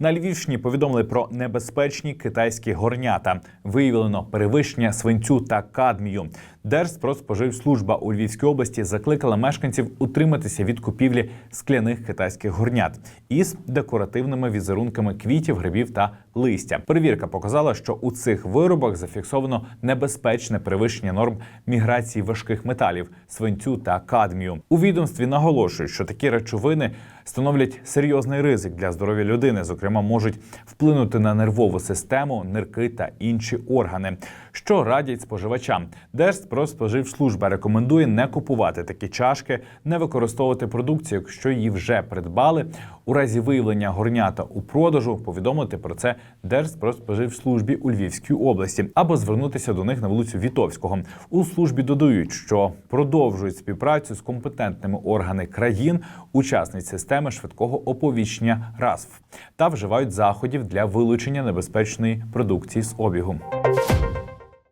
На Львівщині повідомили про небезпечні китайські горнята. Виявлено перевищення свинцю та кадмію. Держпродспоживслужба у Львівській області закликала мешканців утриматися від купівлі скляних китайських горнят із декоративними візерунками квітів, грибів та листя. Перевірка показала, що у цих виробах зафіксовано небезпечне перевищення норм міграції важких металів, свинцю та кадмію. У відомстві наголошують, що такі речовини становлять серйозний ризик для здоров'я людини, зокрема, можуть вплинути на нервову систему, нирки та інші органи. Що радять споживачам? Держпродспоживслужба рекомендує не купувати такі чашки, не використовувати продукцію, якщо її вже придбали. У разі виявлення горнята у продажу повідомити про це Держпродспоживслужбі у Львівській області або звернутися до них на вулицю Вітовського. У службі додають, що продовжують співпрацю з компетентними органи країн, учасниць системи швидкого оповіщення РАСФ та вживають заходів для вилучення небезпечної продукції з обігу.